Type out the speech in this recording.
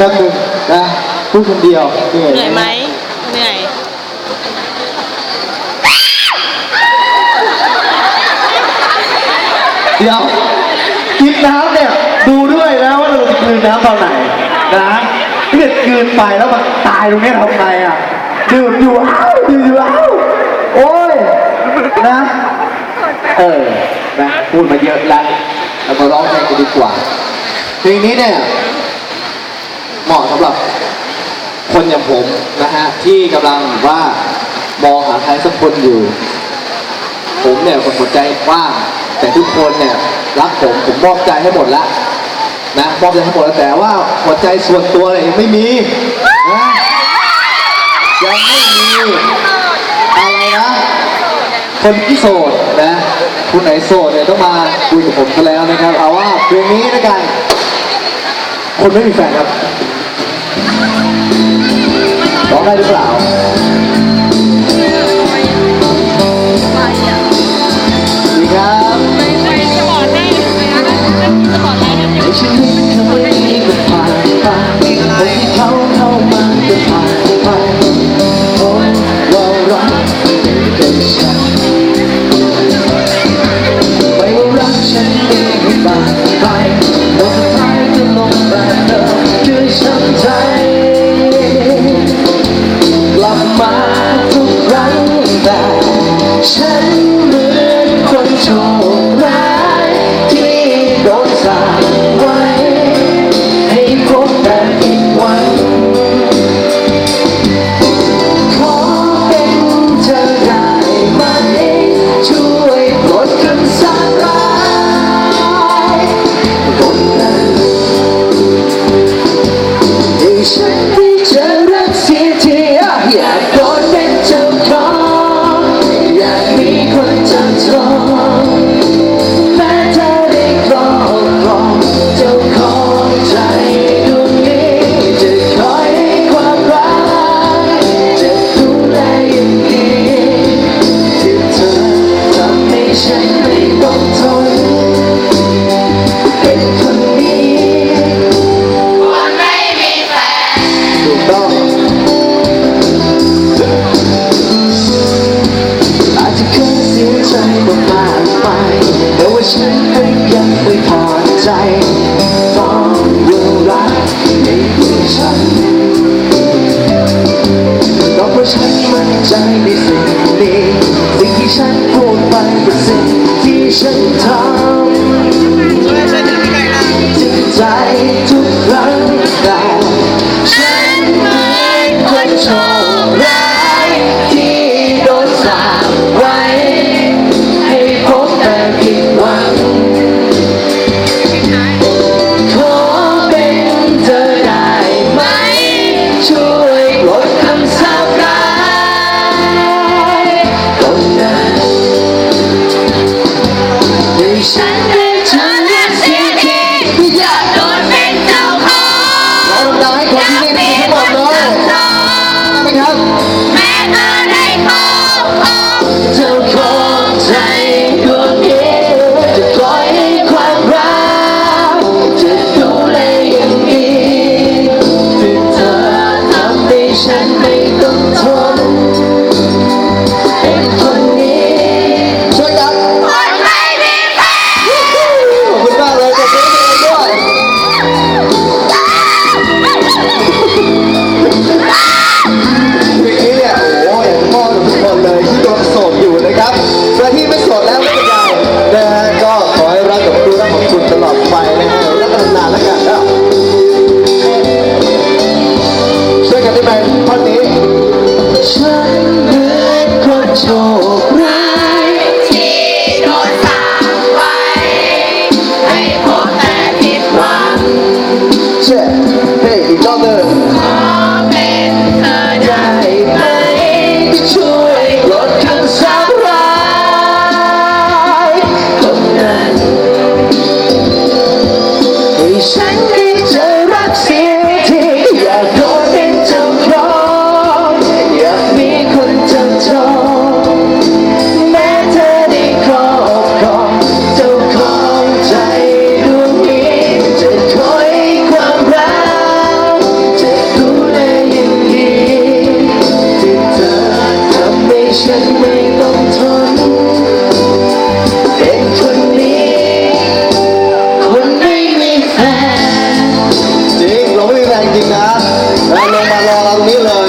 แป๊บนึงนะพูดคนเดียวเหนื่อยเหนื่อยไหมเหนื่อยเดี๋ยวกินน้ำเนี่ยดูด้วยนะว่าเราจะกลืนน้ำตอนไหนนะถ้าเกิดกลืนไปแล้วมันตายตรงนี้ทำไงอะดื่มอยู่อ้าวดื่มอยู่อ้าวโอ้ยนะเออนะพูดมาเยอะแล้วเรามาร้องเพลงกันดีกว่าเพลงนี้เนี่ย เหมาะสำหรับคนอย่างผมนะฮะที่กำลังว่ามองหาใครสักคนอยู่ ผมเนี่ยคนหัวใจกว้างแต่ทุกคนเนี่ยรักผมผมมอบใจให้หมดแล้วนะมอบใจให้หมดแล้วแต่ว่าหัวใจส่วนตัวเนี่ยยังไม่มีนะยังไม่มีอะไรนะคนที่โสดนะคุณไหนโสดเนี่ยต้องมาคุยกับผมกันแล้วนะครับเอาว่าเพลงนี้นะกันคนไม่มีแฟนครับ ร้องได้หรือเปล่า ราไม่มีแรงจริงนะเออลงมารอเราตรงนี้เลยเออ